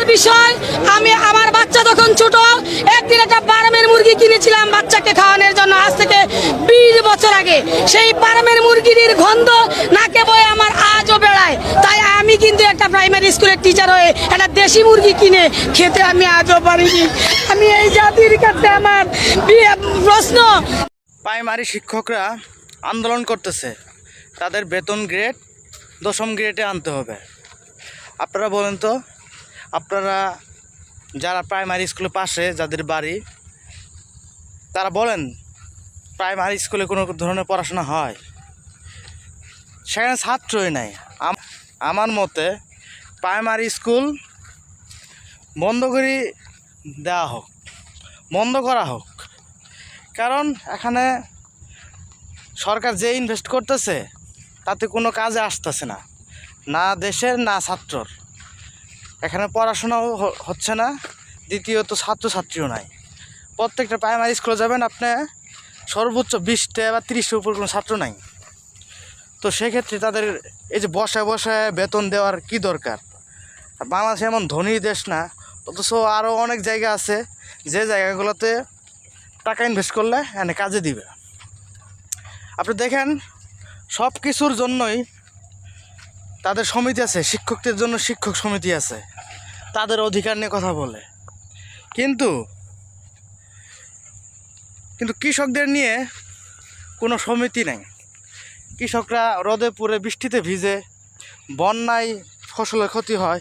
লজ্জার বিষয়, আমি আমার বাচ্চা তখন ছোট, একদিন একটা বারামের মুরগি কিনেছিলাম বাচ্চাকে খাওয়ানোর জন্য, আজ থেকে বিশ বছর আগে। সেই বারামের মুরগির গন্ধ নাকে বয়ে আমার আজও বেড়ায়। তাই আমি কিন্তু একটা প্রাইমারি স্কুলের টিচার হয়ে একটা দেশি মুরগি কিনে খেতে আমি আজও পারিনি। আমি এই জাতির কাছে আমার প্রশ্ন। প্রাইমারি শিক্ষকরা আন্দোলন করতেছে। তাদের বেতন গ্রেড দশম গ্রেডে আনতে হবে। আপনারা বলেন তো আপনারা যারা প্রাইমারি স্কুলের পাশে, যাদের বাড়ি, তারা বলেন প্রাইমারি স্কুলে কোনো ধরনের পড়াশোনা হয়। সেখানে ছাত্রই নাই। আম- আমার মতে প্রাইমারি স্কুল বন্ধ করে দেওয়া হোক, বন্ধ করা হোক। কারণ এখানে সরকার যে ইনভেস্ট করতেছে, তাতে কোনো কাজে আসতেছে না। না দেশের, না ছাত্রর। এখানে পড়াশোনাও হচ্ছে না। দ্বিতীয়ত ছাত্রছাত্রীও নাই। প্রত্যেকটা প্রাইমারি স্কুলে যাবেন আপনি সর্বোচ্চ বিশটা বা তিরিশটা উপর কোনো ছাত্র নাই। তো সেক্ষেত্রে তাদের এই যে বসায় বসায় বেতন দেওয়ার কি দরকার? বাংলাদেশ এমন ধনী দেশ না, অথচ আরও অনেক জায়গা আছে। যে জায়গাগুলোতে টাকা ইনভেস্ট করলে এনে কাজে দিবে। আপনি দেখেন সব কিছুর জন্যই তাদের সমিতি আছে, শিক্ষকদের জন্য শিক্ষক সমিতি আছে। তাদের অধিকার নিয়ে কথা বলে। কিন্তু কিন্তু কৃষকদের নিয়ে কোনো সমিতি নেই। কৃষকরা রোদে পুড়ে বৃষ্টিতে ভিজে, বন্যায় ফসলের ক্ষতি হয়।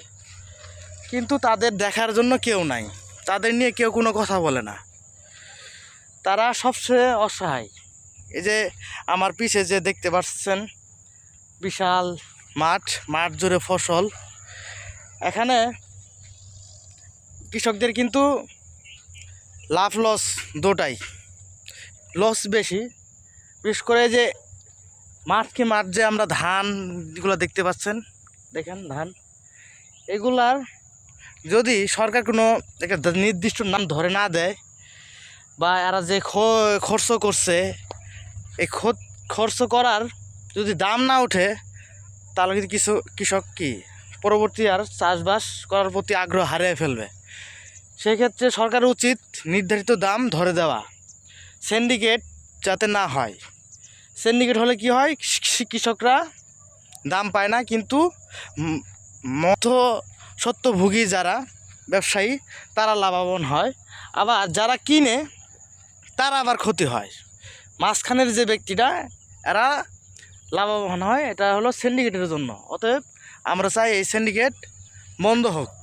কিন্তু তাদের দেখার জন্য কেউ নাই। তাদের নিয়ে কেউ কোনো কথা বলে না। তারা সবচেয়ে অসহায়। এই যে আমার পিছে যে দেখতে পাচ্ছেন, বিশাল মাঠ মাঠ জুড়ে ফসল। এখানে কৃষকদের কিন্তু লাভ লস দুটাই। লস বেশি। বিশেষ করে যে মাঠ কি মাঠ যে আমরা ধান ধানগুলো দেখতে পাচ্ছেন, দেখেন ধান। এগুলার যদি সরকার কোনো একটা নির্দিষ্ট নাম ধরে না দেয় বা এরা যে খরচ করছে, এই খরচ করার যদি দাম না ওঠে তাহলে কিন্তু কিছু কৃষক কি? পরবর্তী আর চাষবাস করার প্রতি আগ্রহ হারিয়ে ফেলবে। সেক্ষেত্রে সরকার উচিত নির্ধারিত দাম ধরে দেওয়া সিন্ডিকেট যাতে না হয়। সিন্ডিকেট হলে কি হয়? কৃষকরা দাম পায় না, কিন্তু ম- সত্যভোগী যারা ব্যবসায়ী, তারা লাভবান হয়। আবার যারা কিনে, তারা আবার ক্ষতি হয়। মাঝখানের যে ব্যক্তিটা, এরা লাভবান হয় এটা হলো সিন্ডিকেটের জন্য। অতএব আমরা চাই এই সিন্ডিকেট বন্ধ হোক।